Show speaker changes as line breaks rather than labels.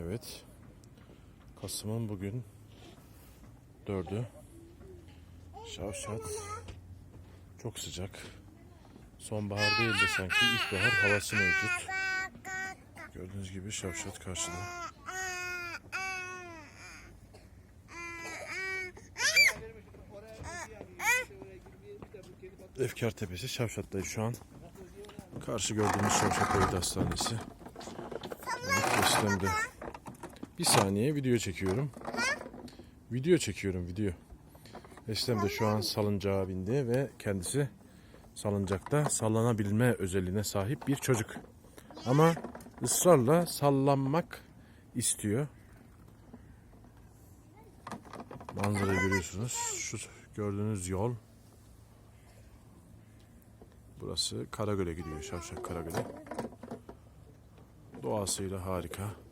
Evet. Kasım'ın bugün dördü. Şavşat. Çok sıcak. Sonbahar değil de sanki ilkbahar havası mevcut. Gördüğünüz gibi Şavşat karşıda. Efkar Tepesi Şavşat'tayız şu an. Karşı gördüğümüz Şavşat Devlet Hastanesi. Evet. Bir saniye video çekiyorum. Video çekiyorum video. Eslem de şu an salıncağa bindi ve kendisi salıncakta sallanabilme özelliğine sahip bir çocuk. Ama ısrarla sallanmak istiyor. Manzarayı görüyorsunuz. Şu gördüğünüz yol. Burası Karagöl'e gidiyor. Şavşak Karagöl'e. Doğasıyla harika.